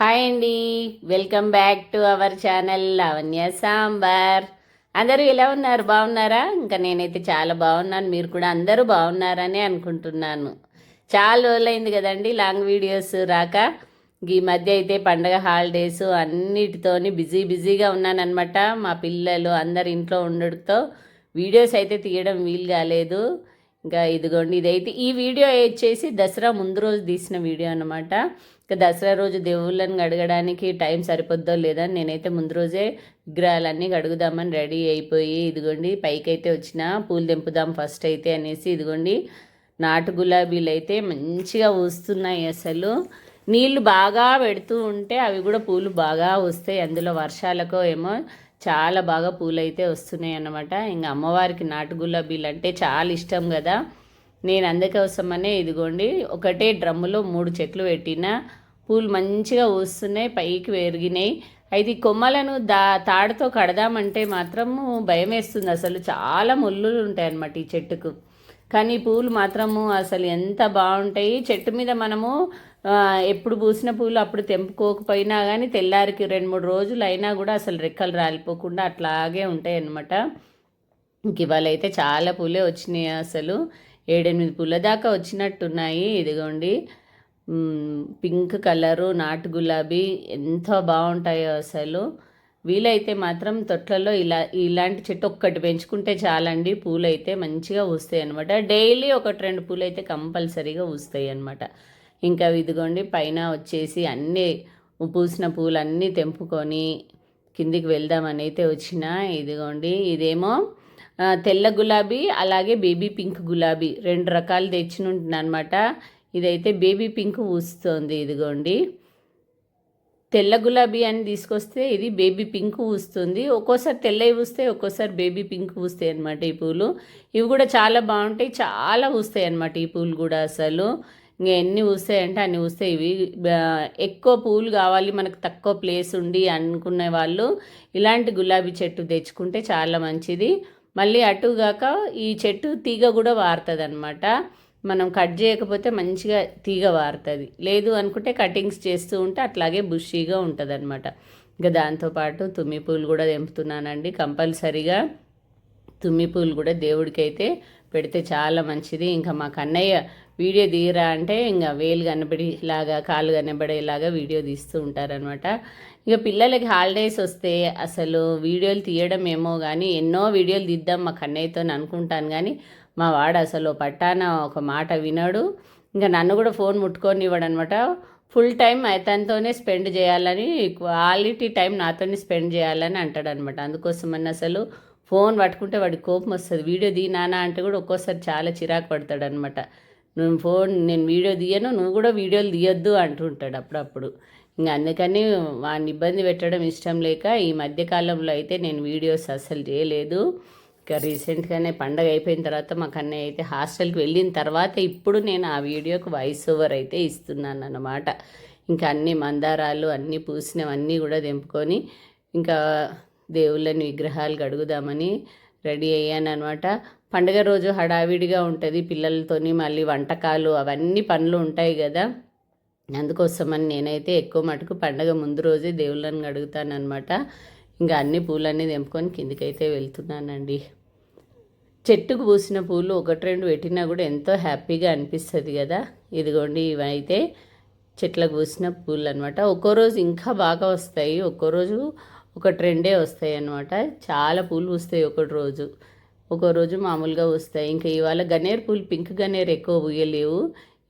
Hi అండి. Welcome back to our channel Lavanya Sambar. అందరూ ఎలా ఉన్నారు? బాగున్నారా? ఇంకా నేనైతే చాలా బాగున్నాను. మీరు కూడా అందరూ బాగున్నారని అనుకుంటున్నాను. చాలా రోజులైంది కదండి లాంగ్ వీడియోస్ రాక. ఈ మధ్య అయితే పండగ హాలిడేస్ అన్నిటితోని బిజీ బిజీగా ఉన్నానన్నమాట. మా పిల్లలు అందరు ఇంట్లో ఉండడంతో వీడియోస్ అయితే తీయడం వీలు కాలేదు. ఇంకా ఇదిగోండి ఇదైతే ఈ వీడియో వచ్చేసి దసరా ముందు రోజు తీసిన వీడియో అనమాట ఇంకా దసరా రోజు దేవుళ్ళని గడగడానికి టైం సరిపోద్దో లేదా నేనైతే ముందు రోజే విగ్రహాలన్నీ గడుగుదామని రెడీ అయిపోయి ఇదిగోండి పైకి అయితే వచ్చిన పూలు తెంపుదాం ఫస్ట్ అయితే అనేసి ఇదిగోండి నాటు గులాబీలు అయితే మంచిగా వస్తున్నాయి అసలు. నీళ్ళు బాగా పెడుతూ ఉంటే అవి కూడా పూలు బాగా వస్తాయి. అందులో వర్షాలకో ఏమో చాలా బాగా పూలు అయితే వస్తున్నాయి అన్నమాట. ఇంకా అమ్మవారికి నాటు గులాబీలు అంటే చాలా ఇష్టం కదా. నేను అందుకోసమనే ఇదిగోండి ఒకటే డ్రమ్ములో మూడు చెట్లు పెట్టిన పూలు మంచిగా వస్తున్నాయి పైకి పెరిగినాయి అయితే కొమ్మలను దా తాడుతో కడదామంటే మాత్రము భయం వేస్తుంది. అసలు చాలా ముళ్ళు ఉంటాయి అన్నమాట ఈ చెట్టుకు. కానీ పూలు మాత్రము అసలు ఎంత బాగుంటాయి. చెట్టు మీద మనము ఎప్పుడు పూసిన పూలు అప్పుడు తెంపుకోకపోయినా కానీ తెల్లారికి రెండు మూడు రోజులు అయినా కూడా అసలు రెక్కలు రాలిపోకుండా అట్లాగే ఉంటాయి అన్నమాట. ఇంక ఇవాళ అయితే చాలా పూలే వచ్చినాయి అసలు. ఏడెనిమిది పూల దాకా వచ్చినట్టున్నాయి. ఇదిగోండి. పింక్ కలరు నాటు గులాబీ ఎంత బాగుంటాయో అసలు. వీలైతే మాత్రం తొట్లలో ఇలా ఇలాంటి చెట్టు ఒక్కటి పెంచుకుంటే చాలండి. పూలు అయితే మంచిగా వస్తాయి అనమాట డైలీ ఒకటి రెండు పూలు అయితే కంపల్సరీగా వస్తాయి అనమాట ఇంకా ఇదిగోండి పైన వచ్చేసి అన్నీ పూసిన పూలు అన్నీ తెంపుకొని కిందికి వెళ్దామని అయితే వచ్చిన. ఇదిగోండి ఇదేమో తెల్ల గులాబీ అలాగే బేబీ పింక్ గులాబీ రెండు రకాలు తెచ్చినుంటున్నా అనమాట ఇదైతే బేబీ పింక్ పూస్తుంది ఇదిగోండి. తెల్ల గులాబీ అని తీసుకొస్తే ఇది బేబీ పింక్ పూస్తుంది ఒక్కోసారి తెల్లవి పూస్తాయి ఒక్కోసారి బేబీ పింక్ పూస్తాయి అనమాట ఈ పూలు. ఇవి కూడా చాలా బాగుంటాయి చాలా పూస్తాయి అనమాట ఈ పూలు కూడా అసలు. ఇంకా ఎన్ని పూస్తాయంటే అన్ని పూస్తాయి ఇవి ఎక్కువ పూలు కావాలి మనకు తక్కువ ప్లేస్ ఉండి అనుకునే వాళ్ళు ఇలాంటి గులాబీ చెట్టు తెచ్చుకుంటే చాలా మంచిది. మళ్ళీ అటుగాక ఈ చెట్టు తీగ కూడా వారుతుంది అనమాట మనం కట్ చేయకపోతే మంచిగా తీగ వారుతుంది. లేదు అనుకుంటే కటింగ్స్ చేస్తూ ఉంటే అట్లాగే బుషీగా ఉంటుంది అనమాట ఇంకా దాంతోపాటు తుమ్మి పూలు కూడా తెంపుతున్నానండి. కంపల్సరీగా తుమ్మి పూలు కూడా దేవుడికి అయితే పెడితే చాలా మంచిది. ఇంకా మా కన్నయ్య వీడియో తీయరా అంటే ఇంకా వేలు కనబడేలాగా కాలు కనబడేలాగా వీడియో తీస్తూ ఉంటారనమాట ఇక పిల్లలకి హాలిడేస్ వస్తే అసలు వీడియోలు తీయడం ఏమో కానీ ఎన్నో వీడియోలు తీద్దాం మా కన్నయ్యతో అనుకుంటాను కానీ మా వాడు అసలు పట్టాన ఒక మాట వినడు. ఇంకా నన్ను కూడా ఫోన్ ముట్టుకొని ఇవ్వడనమాట ఫుల్ టైం అతనితోనే స్పెండ్ చేయాలని క్వాలిటీ టైం నాతోనే స్పెండ్ చేయాలని అంటాడనమాట. అందుకోసమని అసలు ఫోన్ పట్టుకుంటే వాడికి కోపం వస్తుంది. వీడియో తీ నానా అంటే కూడా ఒక్కోసారి చాలా చిరాకు పడతాడనమాట. నువ్వు ఫోన్ నేను వీడియో తీయను నువ్వు కూడా వీడియోలు తీయొద్దు అంటుంటాడు అప్పుడప్పుడు. ఇంకా అందుకని వాడిని ఇబ్బంది పెట్టడం ఇష్టం లేక ఈ మధ్యకాలంలో అయితే నేను వీడియోస్ అస్సలు చేయలేదు. ఇంకా రీసెంట్గానే పండగ అయిపోయిన తర్వాత మా కన్నయ్య అయితే హాస్టల్కి వెళ్ళిన తర్వాత ఇప్పుడు నేను ఆ వీడియోకి వాయిస్ ఓవర్ అయితే ఇస్తున్నాను అన్నమాట. ఇంకా అన్ని మందారాలు అన్నీ పూసినవన్నీ కూడా తెంపుకొని ఇంకా దేవుళ్ళని విగ్రహాలు గడుగుదామని రెడీ అయ్యాను అనమాట పండగ రోజు హడావిడిగా ఉంటుంది పిల్లలతోని మళ్ళీ వంటకాలు అవన్నీ పనులు ఉంటాయి కదా. అందుకోసమని నేనైతే ఎక్కువ మటుకు పండగ ముందు రోజే దేవుళ్ళని అడుగుతానమాట ఇంకా అన్ని పూలన్నీ తెంపుకొని కిందికైతే వెళ్తున్నానండి. చెట్టుకు పూసిన పూలు ఒకటి రెండు పెట్టినా కూడా ఎంతో హ్యాపీగా అనిపిస్తుంది కదా. ఇదిగోండి ఇవైతే చెట్లకు పూసిన పూలు అనమాట ఒక్కో రోజు ఇంకా బాగా వస్తాయి. ఒక్కో రోజు ఒకటి రెండే వస్తాయి అనమాట చాలా పూలు పూస్తాయి ఒకటి రోజు. ఒక్కో రోజు మామూలుగా వస్తాయి ఇంకా ఇవాళ గన్నేరు పూలు పింక్ గన్నేరు ఎక్కువ పూయలేవు.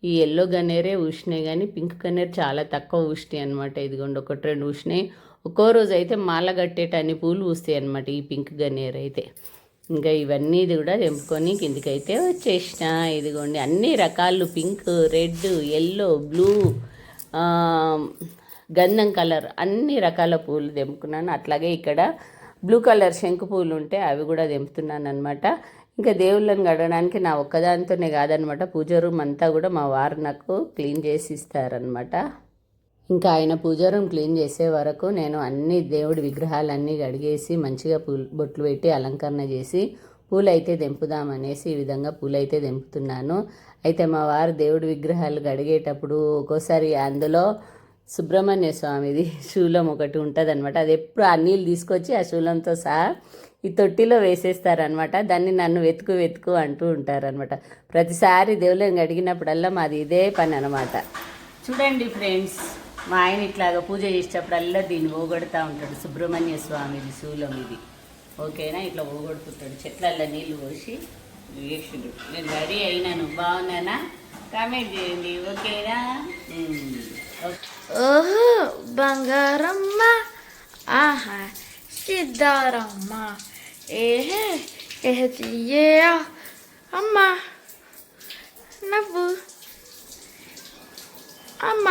ఈ ఎల్లో గన్నేరే ఊసినాయి కానీ పింక్ గన్నేరు చాలా తక్కువ ఊసినాయి అనమాట ఇదిగోండి ఒకటి రెండు ఊసినాయి ఒక్కో రోజు అయితే మాల కట్టేటన్ని పూలు పూస్తాయి అనమాట ఈ పింక్ గన్నేరు అయితే. ఇంకా ఇవన్నీ ఇది కూడా తెంపుకొని కిందికైతే వచ్చేసిన. ఇదిగోండి అన్ని రకాలు పింక్ రెడ్ ఎల్లో బ్లూ గంధం కలర్ అన్ని రకాల పూలు తెంపుకున్నాను. అట్లాగే ఇక్కడ బ్లూ కలర్ శంకు పూలు ఉంటే అవి కూడా తెంపుతున్నాను అనమాట ఇంకా దేవుళ్ళని గడవడానికి నా ఒక్కదానితోనే కాదనమాట. పూజ రూమ్ అంతా కూడా మా వారు నాకు క్లీన్ చేసి ఇస్తారనమాట. ఇంకా ఆయన పూజ రూమ్ క్లీన్ చేసే వరకు నేను అన్ని దేవుడి విగ్రహాలన్నీ కడిగేసి మంచిగా పూలు బొట్లు పెట్టి అలంకరణ చేసి పూలైతే తెంపుదామనేసి ఈ విధంగా పూలైతే తెంపుతున్నాను. అయితే మా వారు దేవుడి విగ్రహాలు కడిగేటప్పుడు ఒక్కోసారి అందులో సుబ్రహ్మణ్య స్వామిది శూలం ఒకటి ఉంటుంది అనమాట అది ఎప్పుడు ఆ నీళ్ళు తీసుకొచ్చి ఆ శూలంతో సహా ఈ తొట్టిలో వేసేస్తారనమాట దాన్ని నన్ను వెతుకు వెతుకు అంటూ ఉంటారనమాట ప్రతిసారి దేవుళ్ళని అడిగినప్పుడల్లా మాది ఇదే పని అనమాట చూడండి ఫ్రెండ్స్ మా ఆయన ఇట్లాగా పూజ చేసేటప్పుడల్లా దీన్ని ఓగొడతా ఉంటాడు. సుబ్రహ్మణ్య స్వామిది శూలం ఇది ఓకేనా? ఇట్లా ఓగొడుతుంటాడు చెట్లల్లో నీళ్ళు పోసి వేసుడు. నేను రెడీ అయినాను. బాగున్నానా? కామెంట్ చేయండి. ఓకేనా. ఓహో బంగారమ్మ. ఆహా. సిద్ధారమ్మ ఏహే ఏహ తీయే అమ్మ నవ్వు అమ్మ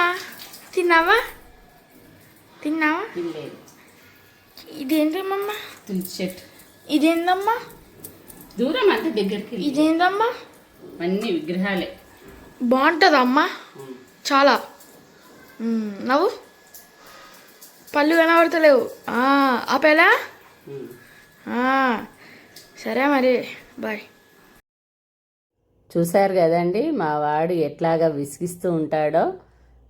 తిన్నావా తిన్నావా తినలేదు ఇదేంటమ్మా తులసి చెట్టు ఇదేందమ్మా దూరం అంత దగ్గరికి. ఇదేందమ్మా అన్ని విగ్రహాలే బాగుంటుందమ్మా. చాలా నవ్వు పళ్ళు కనబడతలేవు. ఆ, ఆపేలా? సరే మరి బాయ్. చూశారు కదండి మా వాడు ఎట్లాగా విసిగిస్తూ ఉంటాడో.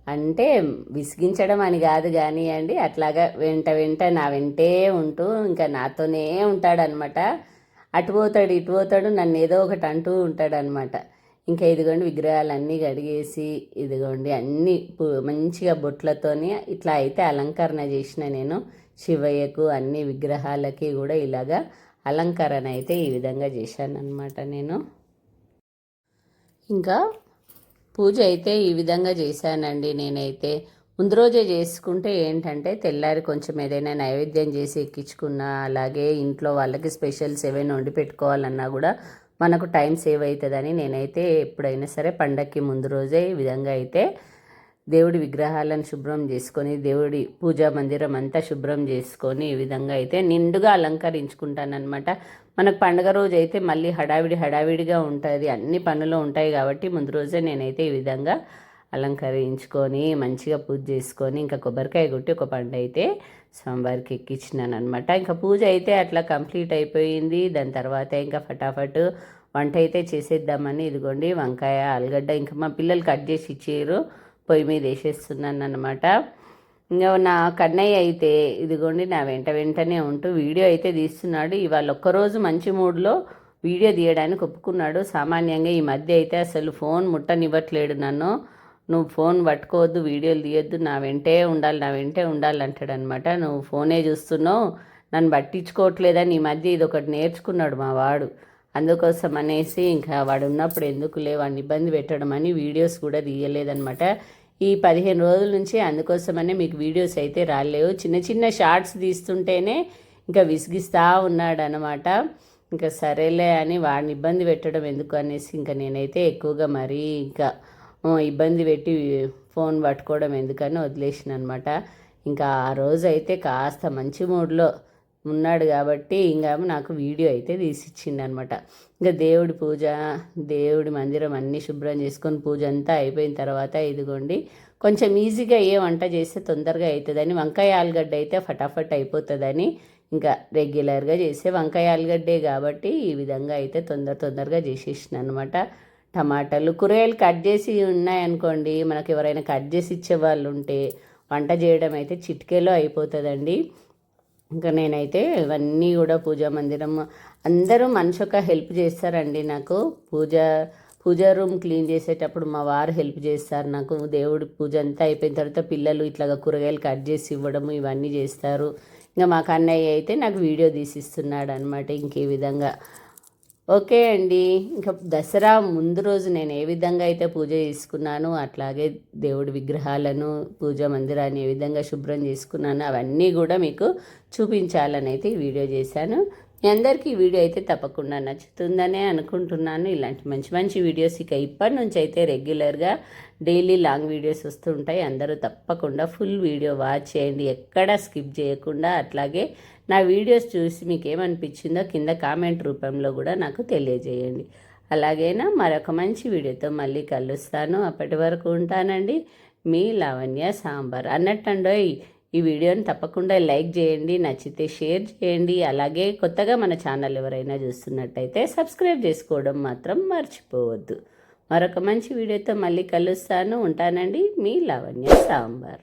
అంటే విసిగించడం అని కాదు కానీ అండి అట్లాగా వెంట వెంట నా వెంటే ఉంటూ ఇంకా నాతోనే ఉంటాడనమాట అటు పోతాడు ఇటు పోతాడు నన్ను ఏదో ఒకటి అంటూ ఉంటాడనమాట ఇంకా ఇదిగోండి విగ్రహాలన్నీ కడిగేసి ఇదిగోండి అన్ని మంచిగా బొట్లతోని ఇట్లా అయితే అలంకరణ చేసిన నేను శివయ్యకు అన్ని విగ్రహాలకి కూడా ఇలాగా అలంకరణ అయితే ఈ విధంగా చేశాను అనమాట నేను. ఇంకా పూజ అయితే ఈ విధంగా చేశానండి నేనైతే. ముందు రోజే చేసుకుంటే ఏంటంటే తెల్లారి కొంచెం ఏదైనా నైవేద్యం చేసి ఎక్కించుకున్నా అలాగే ఇంట్లో వాళ్ళకి స్పెషల్స్ ఏవైనా వండి పెట్టుకోవాలన్నా కూడా మనకు టైం సేవ్ అవుతుందని నేనైతే ఎప్పుడైనా సరే పండక్కి ముందు రోజే ఈ విధంగా అయితే దేవుడి విగ్రహాలను శుభ్రం చేసుకొని దేవుడి పూజా మందిరం అంతా శుభ్రం చేసుకొని ఈ విధంగా అయితే నిండుగా అలంకరించుకుంటానమాట మనకు పండగ రోజు అయితే మళ్ళీ హడావిడి హడావిడిగా ఉంటుంది. అన్ని పనులు ఉంటాయి కాబట్టి ముందు రోజే నేనైతే ఈ విధంగా అలంకరించుకొని మంచిగా పూజ చేసుకొని ఇంకా కొబ్బరికాయ కొట్టి ఒక పండు అయితే స్వామివారికి ఎక్కించినాను అనమాట ఇంకా పూజ అయితే అట్లా కంప్లీట్ అయిపోయింది. దాని తర్వాత ఇంకా ఫటాఫట్ వంట అయితే చేసేద్దామని ఇదిగోండి వంకాయ ఆలుగడ్డ ఇంకా మా పిల్లలు కట్ చేసి ఇచ్చారు. పొయ్యి మీద వేసేస్తున్నాను అనమాట ఇంకా నా కన్నయ్య అయితే ఇదిగోండి నా వెంట వెంటనే ఉంటూ వీడియో అయితే తీస్తున్నాడు. ఇవాళ ఒక్కరోజు మంచి మూడ్లో వీడియో తీయడానికి ఒప్పుకున్నాడు. సామాన్యంగా ఈ మధ్య అయితే అసలు ఫోన్ ముట్టనివ్వట్లేడు నన్ను. నువ్వు ఫోన్ పట్టుకోవద్దు వీడియోలు తీయొద్దు నా వెంటే ఉండాలి నా వెంటే ఉండాలి అంటాడనమాట. నువ్వు ఫోనే చూస్తున్నావు నన్ను పట్టించుకోవట్లేదని ఈ మధ్య ఇది ఒకటి నేర్చుకున్నాడు మా వాడు. అందుకోసం అనేసి ఇంకా వాడు ఉన్నప్పుడు ఎందుకు లే వాడిని ఇబ్బంది పెట్టడం అని వీడియోస్ కూడా తీయలేదనమాట. ఈ పదిహేను రోజుల నుంచి అందుకోసమనే మీకు వీడియోస్ అయితే రాలేవు. చిన్న చిన్న షార్ట్స్ తీస్తుంటేనే ఇంకా విసిగిస్తూ ఉన్నాడు అనమాట ఇంకా సరేలే అని వాడిని ఇబ్బంది పెట్టడం ఎందుకు అనేసి ఇంకా నేనైతే ఎక్కువగా మరీ ఇంకా ఇబ్బంది పెట్టి ఫోన్ పట్టుకోవడం ఎందుకని వదిలేసిన అనమాట ఇంకా ఆ రోజు అయితే కాస్త మంచి మూడ్లో ఉన్నాడు కాబట్టి ఇంకా నాకు వీడియో అయితే తీసిచ్చింది అనమాట ఇంకా దేవుడి పూజ దేవుడి మందిరం అన్నీ శుభ్రం చేసుకొని పూజ అంతా అయిపోయిన తర్వాత ఇదిగోండి కొంచెం ఈజీగా ఏ వంట చేస్తే తొందరగా అవుతుందని వంకాయ ఆలుగడ్డ అయితే ఫటాఫట్ అయిపోతుందని ఇంకా రెగ్యులర్గా చేసే వంకాయ ఆలుగడ్డే కాబట్టి ఈ విధంగా అయితే తొందర తొందరగా చేసేసిన అనమాట టమాటాలు కూరగాయలు కట్ చేసి ఉన్నాయనుకోండి మనకు ఎవరైనా కట్ చేసి ఇచ్చే వాళ్ళు ఉంటే వంట చేయడం అయితే చిటికెలో అయిపోతుందండి. ఇంకా నేనైతే ఇవన్నీ కూడా పూజా మందిరం అందరూ మనిషి ఒక హెల్ప్ చేస్తారండి నాకు. పూజ పూజా రూమ్ క్లీన్ చేసేటప్పుడు మా వారు హెల్ప్ చేస్తారు నాకు. దేవుడి పూజ అంతా అయిపోయిన తర్వాత పిల్లలు ఇట్లాగా కూరగాయలు కట్ చేసి ఇవ్వడము ఇవన్నీ చేస్తారు. ఇంకా మా కన్నయ్య అయితే నాకు వీడియో తీసిస్తున్నాడు అనమాట ఇంకే విధంగా. ఓకే అండి. ఇంకా దసరా ముందు రోజు నేను ఏ విధంగా అయితే పూజ చేసుకున్నానో అట్లాగే దేవుడి విగ్రహాలను పూజ మందిరాన్ని ఏ విధంగా శుభ్రం చేసుకున్నానో అవన్నీ కూడా మీకు చూపించాలని అయితే ఈ వీడియో చేశాను. మీ అందరికీ ఈ వీడియో అయితే తప్పకుండా నచ్చుతుందనే అనుకుంటున్నాను. ఇలాంటి మంచి మంచి వీడియోస్ ఇక ఇప్పటి నుంచి అయితే రెగ్యులర్గా డైలీ లాంగ్ వీడియోస్ వస్తుంటాయి అందరూ తప్పకుండా ఫుల్ వీడియో వాచ్ చేయండి. ఎక్కడా స్కిప్ చేయకుండా అట్లాగే నా వీడియోస్ చూసి మీకు ఏమనిపించిందో కింద కామెంట్ రూపంలో కూడా నాకు తెలియజేయండి. అలాగైనా? మరొక మంచి వీడియోతో మళ్ళీ కలుస్తాను. అప్పటి వరకు ఉంటానండి. మీ లావణ్య సాంబార్. అన్నట్టండోయ్ ఈ వీడియోని తప్పకుండా లైక్ చేయండి నచ్చితే షేర్ చేయండి అలాగే కొత్తగా మన ఛానల్ ఎవరైనా చూస్తున్నట్టయితే సబ్స్క్రైబ్ చేసుకోవడం మాత్రం మర్చిపోవద్దు. మరొక మంచి వీడియోతో మళ్ళీ కలుస్తాను. ఉంటానండి మీ లావణ్య సాంబార్.